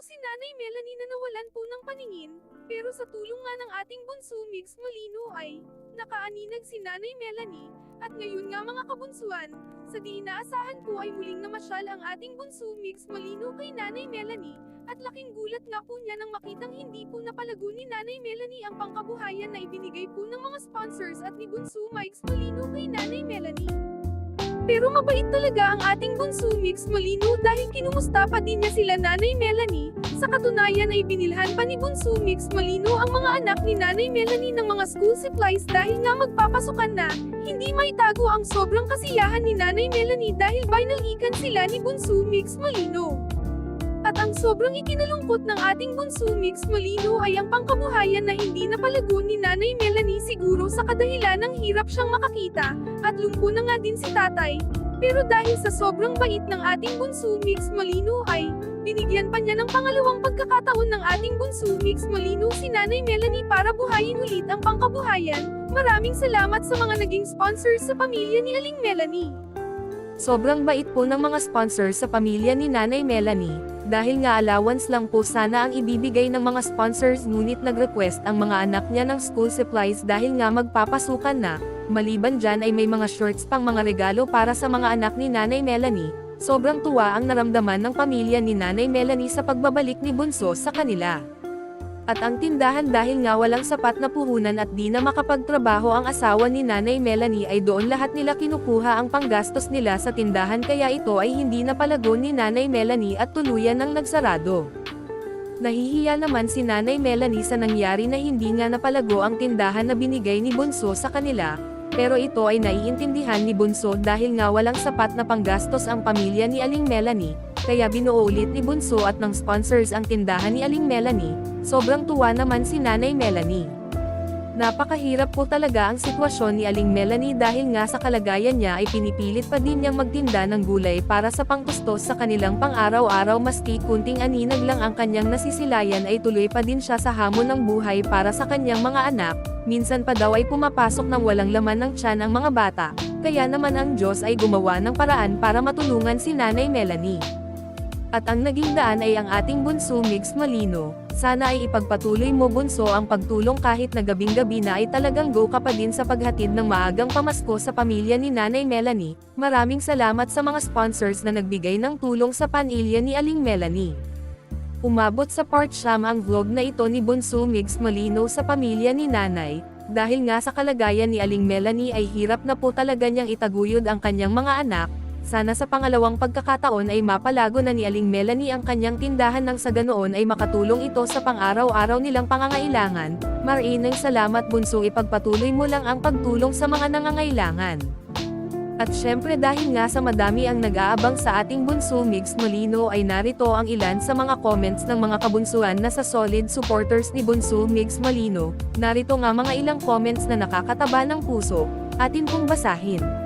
si Nanay Melanie na nawalan po ng paningin, pero sa tulong nga ng ating bunso Mix Molino ay nakaaninag si Nanay Melanie, at ngayon nga mga kabunsuan, sa di inaasahan po ay muling namasyal ang ating bunso Mix Molino kay Nanay Melanie, at laking gulat nga po niya nang makitang hindi po napalago ni Nanay Melanie ang pangkabuhayan na ibinigay po ng mga sponsors at ni Bunso Mix Molino kay Nanay Melanie. Pero mabait talaga ang ating bunso Mix Molino dahil kinumusta pa din niya sila Nanay Melanie. Sa katunayan ay binilhan pa ni bunso Mix Molino ang mga anak ni Nanay Melanie ng mga school supplies dahil nga magpapasukan na. Hindi maitago ang sobrang kasiyahan ni Nanay Melanie dahil binalikan sila ni bunso Mix Molino. At ang sobrang ikinalungkot ng ating bunso Mix Molino ay ang pangkabuhayan na hindi napalago ni Nanay Melanie siguro sa kadahilan ng hirap siyang makakita, at lumpo na nga din si tatay. Pero dahil sa sobrang bait ng ating bunso Mix Molino ay, binigyan pa niya ng pangalawang pagkakataon ng ating bunso Mix Molino si Nanay Melanie para buhayin ulit ang pangkabuhayan. Maraming salamat sa mga naging sponsors sa pamilya ni Aling Melanie. Sobrang bait po ng mga sponsors sa pamilya ni Nanay Melanie, dahil nga allowance lang po sana ang ibibigay ng mga sponsors ngunit nag-request ang mga anak niya ng school supplies dahil nga magpapasukan na, maliban dyan ay may mga shorts pang mga regalo para sa mga anak ni Nanay Melanie, sobrang tuwa ang naramdaman ng pamilya ni Nanay Melanie sa pagbabalik ni Bunso sa kanila. At ang tindahan dahil nga walang sapat na puhunan at di na makapagtrabaho ang asawa ni Nanay Melanie ay doon lahat nila kinukuha ang panggastos nila sa tindahan kaya ito ay hindi na palago ni Nanay Melanie at tuluyan ng nagsarado. Nahihiya naman si Nanay Melanie sa nangyari na hindi nga napalago ang tindahan na binigay ni Bunso sa kanila, pero ito ay naiintindihan ni Bunso dahil nga walang sapat na panggastos ang pamilya ni Aling Melanie, kaya binuo ulit ni Bunso at ng sponsors ang tindahan ni Aling Melanie, sobrang tuwa naman si Nanay Melanie. Napakahirap po talaga ang sitwasyon ni Aling Melanie dahil nga sa kalagayan niya ay pinipilit pa din niyang magtinda ng gulay para sa pangkustos sa kanilang pang-araw-araw maski kunting aninag lang ang kanyang nasisilayan ay tuloy pa din siya sa hamon ng buhay para sa kanyang mga anak, minsan pa daw ay pumapasok ng walang laman ng tiyan ang mga bata, kaya naman ang Diyos ay gumawa ng paraan para matulungan si Nanay Melanie. At ang naging daan ay ang ating bunso Mix Malino. Sana ay ipagpatuloy mo bunso ang pagtulong kahit na gabing-gabi na ay talagang go ka pa din sa paghatid ng maagang pamasko sa pamilya ni Nanay Melanie. Maraming salamat sa mga sponsors na nagbigay ng tulong sa panilya ni Aling Melanie. Umabot sa part siyam ang vlog na ito ni Bunso Mix Malino sa pamilya ni Nanay, dahil nga sa kalagayan ni Aling Melanie ay hirap na po talaga niyang itaguyod ang kanyang mga anak, sana sa pangalawang pagkakataon ay mapalago na ni Aling Melanie ang kanyang tindahan nang sa ganoon ay makatulong ito sa pang-araw-araw nilang pangangailangan. Marinang salamat bunso ipagpatuloy mo lang ang pagtulong sa mga nangangailangan. At syempre dahil nga sa madami ang nag-aabang sa ating bunso Mix Molino ay narito ang ilan sa mga comments ng mga kabunsuan na sa solid supporters ni Bunso Mix Molino. Narito nga mga ilang comments na nakakataba ng puso. Atin pong basahin.